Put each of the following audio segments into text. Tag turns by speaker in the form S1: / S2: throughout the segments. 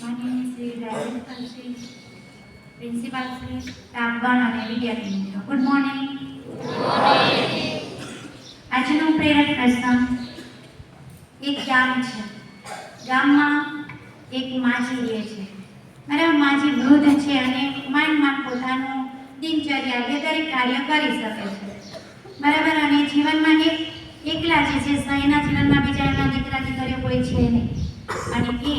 S1: માનનીય Shri director Shri principal Shri સ્ટાફગણ અને વિદ્યાર્થી મિત્રો ગુડ મોર્નિંગ આજનો પ્રેરક પ્રસંગ એક ગામ છે. ગામમાં એક માજી રહે છે. બરાબર, માજી વૃદ્ધ છે અને માંડ માંડ પોતાનું દિનચર્યા કે કાર્ય કરી શકે છે. બરાબર, અને જીવનમાં એક એકલા જે છે એના જીવનમાં બીજા એના દીકરા, દીકરીઓ કોઈ છે નહીં. અને એ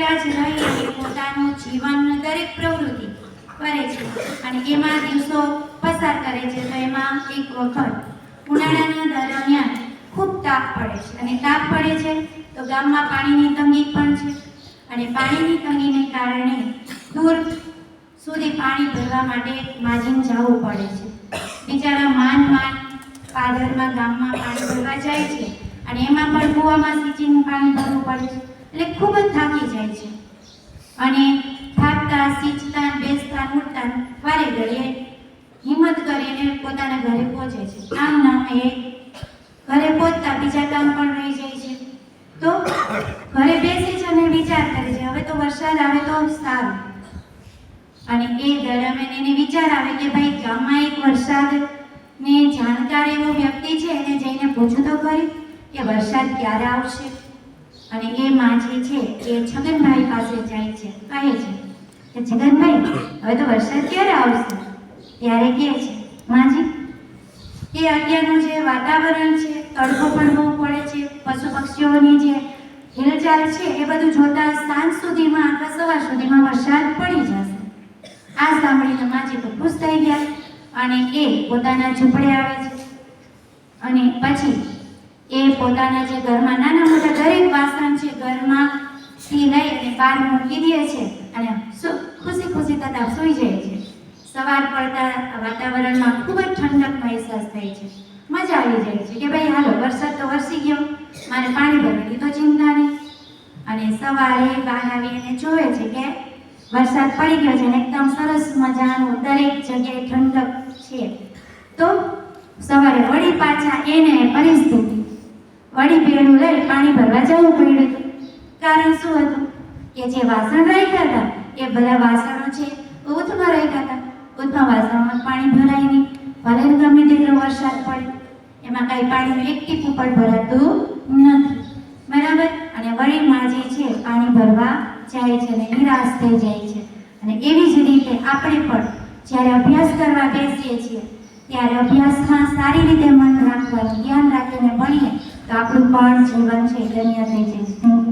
S1: એકલા જ રહી પોતાનું જીવન દરેક પ્રવૃત્તિ કરે છે અને એમાં દિવસો પસાર કરે છે તો એમાં એક વખત ઉનાળાના દરમિયાન ખૂબ તાપ પડે છે. અને તાપ પડે છે તો ગામમાં પાણીની તંગી પણ છે. અને પાણીની તંગીને કારણે દૂર સુધી પાણી ભરવા માટે માજીને જવું પડે છે. બિચારા માન માન પાદરમાં ગામમાં પાણી ભરવા જાય છે અને એમાં પણ કૂવામાં સિંચીનું પાણી ભરવું પડે છે. એટલે ખૂબ જ થાકી જાય છે. અને થાકતા, સિંચતા, બેસતા ઉઠતા વારે ઘડીએ હિંમત કરીને પોતાના ઘરે પહોંચે છે. આમ ના એ ઘરે પહોંચતા બીજા કામ પણ રહી જાય છે. તો ઘરે બેસે છે અને વિચાર કરે છે, હવે તો વરસાદ આવે તો સારું. અને એ દરમિયાન એને વિચાર આવે કે ભાઈ ગામમાં એક વરસાદ ને જાણકાર એવો વ્યક્તિ છે, એને જઈને પૂછું તો ખરી કે વરસાદ ક્યારે આવશે? અને એ માં છે, એ છગનભાઈ પાસે જાય છે, કહે છે કે, છગનભાઈ, હવે તો વરસાદ ક્યારે આવશે? ત્યારે કહે છે, માજી કે અત્યારનું જે વાતાવરણ છે, તડકો પણ બહુ પડે છે પશુ પક્ષીઓની જે હિલચાલ છે, એ બધું જોતા સાંજ સુધીમાં અથવા સવાર સુધીમાં વરસાદ પડી જશે. આ સાંભળીને માજી તો ખુશ થઈ ગયા અને એ પોતાના ઝૂંપડે આવે છે. અને પછી એ પોતાના જે ઘરમાં નાના મોટા દરેક વાસણ છે ઘરમાં થી લઈ અને બહાર મૂકી દે છે અને ખુશી ખુશી થતાં સૂઈ જાય છે. સવાર પડતા વાતાવરણમાં ખૂબ જ ઠંડક અહેસાસ થાય છે. મજા આવી જાય છે કે ભાઈ હાલો, વરસાદ તો વરસી ગયો. મારે પાણી ભરવાની તો ચિંતા નહીં. અને સવારે બહાર આવી અને જોવે છે કે વરસાદ પડી ગયો છે અને એકદમ સરસ મજાનું દરેક જગ્યાએ ઠંડક છે. તો સવારે વળી પાછા એને પરિસ્થિતિ વળી બેડું લઈ પાણી ભરવા જવું પડ્યું કારણ શું હતું? કે જે વાસણ રાખ્યા હતા, એ બધા વાસણો છે. ઉથમાં રાખ્યા હતા. ઉથમાં વાસણમાં પાણી ભરાય નહીં. ભલે ગમે તેટલો વરસાદ પડે. એમાં કાંઈ પાણીનું એક ટીપું પણ ભરાતું નથી. બરાબર? અને વળી માજી છે, પાણી ભરવા જાય છે અને નિરાશ થઈ જાય છે. અને એવી જ રીતે આપણે પણ જ્યારે અભ્યાસ કરવા બેસીએ છીએ, ત્યારે અભ્યાસમાં સારી રીતે મન રાખવાનું, ધ્યાન રાખીને ભણીએ તો આપણું પણ જીવન છે ધન્ય થઈ યુ